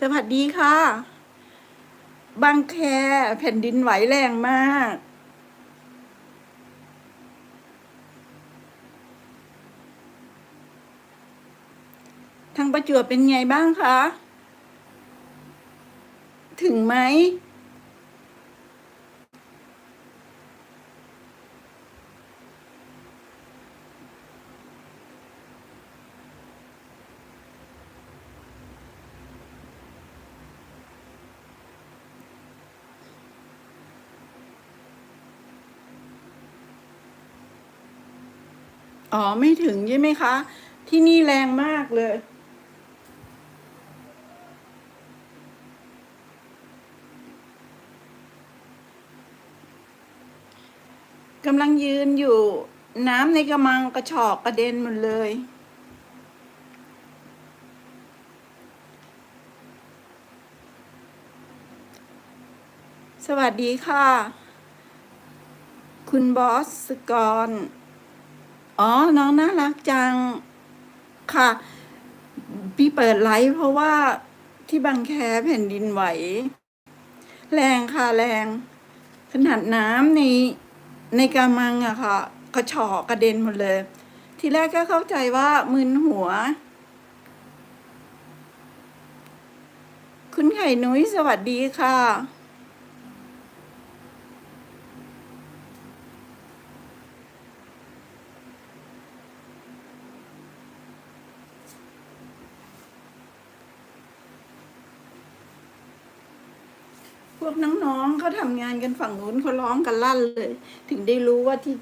สวัสดีค่ะ บางแคแผ่นดินไหวแรงมาก ทางประจวบเป็นไงบ้างคะ ถึงไหม อ๋อ ไม่ถึงใช่ไหมคะ ที่นี่แรงมากเลย กำลังยืนอยู่น้ำในกระมังกระชอกกระเด็นหมดเลย สวัสดีค่ะ คุณบอสสกร อ๋อ น้องน่ารักจัง ค่ะ พี่เปิดไลฟ์เพราะว่าที่บางแคแผ่นดินไหว แรงค่ะแรง ขนาดน้ำในในกามังอะค่ะกระชอกกระเด็นหมดเลย ทีแรกก็เข้าใจว่ามึนหัว คุณไข่นุ้ยสวัสดีค่ะ วกน้องๆเขาทำงานกันฝั่งนู้นเขาร้องกันลั่นเลย ถึงได้รู้ว่าที่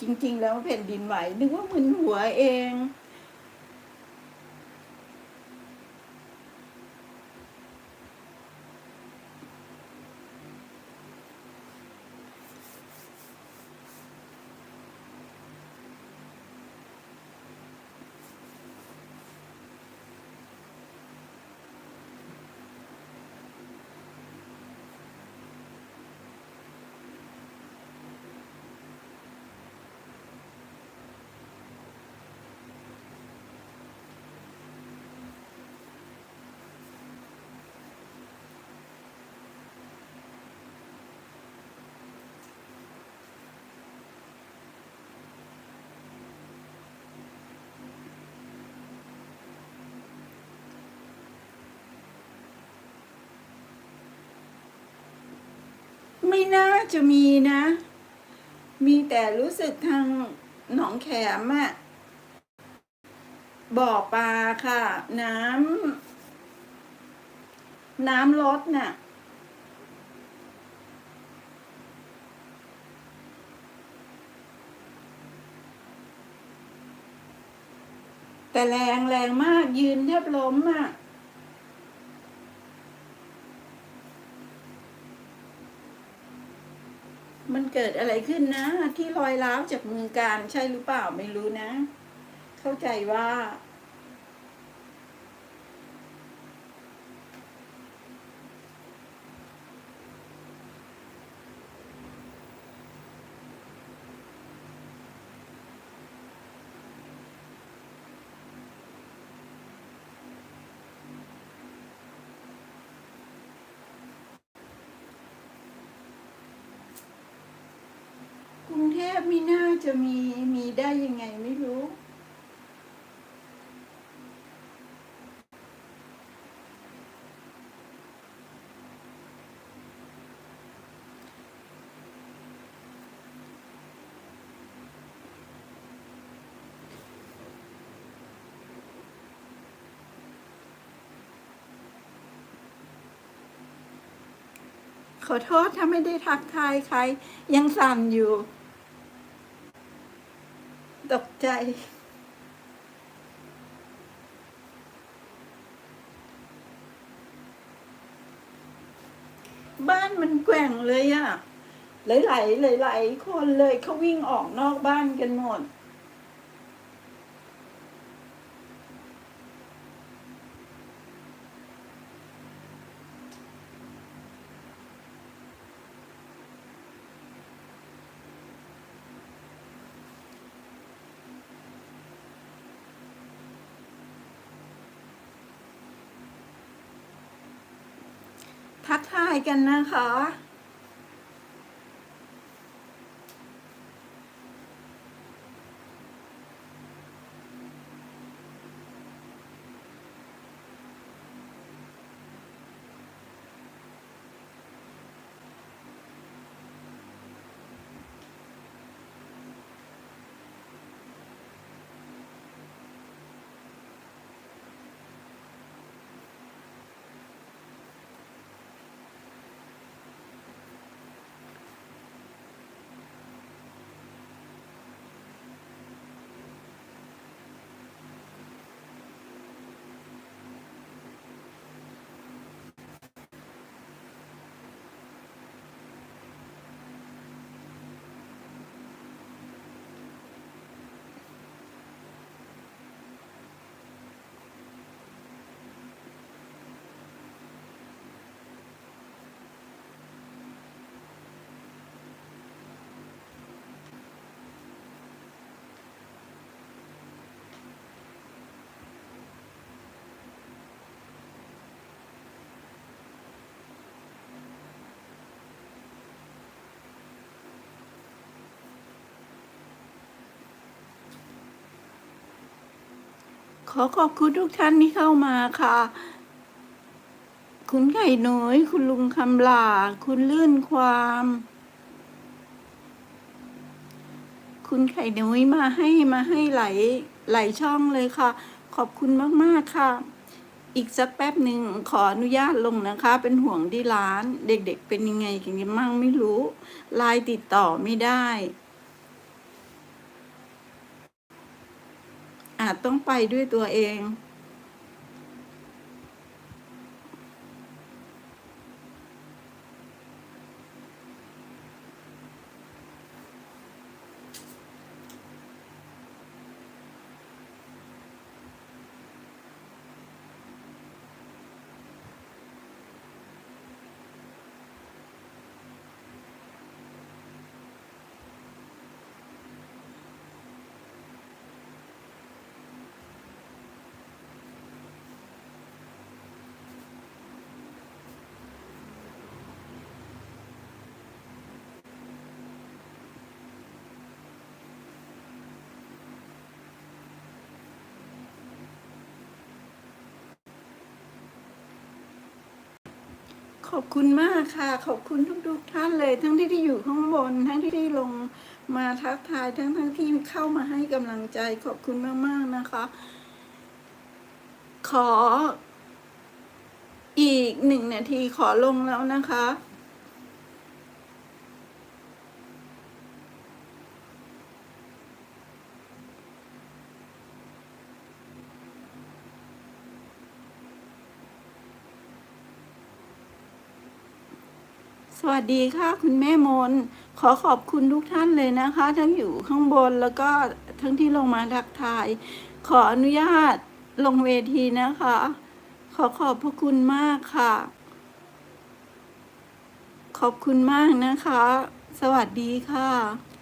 จริง ๆ แล้วแผ่นดินไหวนึกว่ามึนหัวเอง ไม่น่าจะมีนะ มีแต่รู้สึกทางหนองแขมอะบ่อปลาค่ะ น้ำน้ำลดน่ะแต่แรงแรงมากยืนแทบล้มอะ มันเกิดอะไรขึ้นนะ ที่รอยร้าวจากเมืองการใช่หรือเปล่าไม่รู้นะ เข้าใจว่า พมีน่าจะมีมีได้ยังไงไม่รู้ ขอโทษถ้าไม่ได้ทักทายใคร ยังสั่นอยู่ ใจ บ้านมันแกว่งเลยอะหลายๆหลายๆคนเลยเขาวิ่งออกนอกบ้านกันหมด ทักทายกันนะคะ ขอขอบคุณทุกท่านที่เข้ามาค่ะ คุณไข่น้อย คุณลุงคำลา คุณลื่นความ คุณไข่น้อยมาให้มาให้ไหลไหลช่องเลยค่ะ ขอบคุณมาก ๆ ค่ะ อีกสักแป๊บหนึ่งขออนุญาตลงนะคะ เป็นห่วงที่ร้าน เด็ก ๆ เป็นยังไงกันมั่งไม่รู้ไลน์ติดต่อไม่ได้ อาจต้องไปด้วยตัวเอง อบคุณมากค่ะ ขอบคุณทุกๆท่านเลย ทั้งที่ที่อยู่ข้างบน ทั้งที่ที่ลงมาทักทาย ทั้งทั้งที่เข้ามาให้กำลังใจ ขอบคุณมากๆนะคะ ขออีกหนึ่งนาทีขอลงแล้วนะคะ สวัสดีค่ะ คุณแม่มน ขอขอบคุณทุกท่านเลยนะคะ ทั้งอยู่ข้างบนแล้วก็ทั้งที่ลงมาทักทาย ขออนุญาตลงเวทีนะคะ ขอขอบพระคุณมากค่ะ ขอบคุณมากนะคะ สวัสดีค่ะ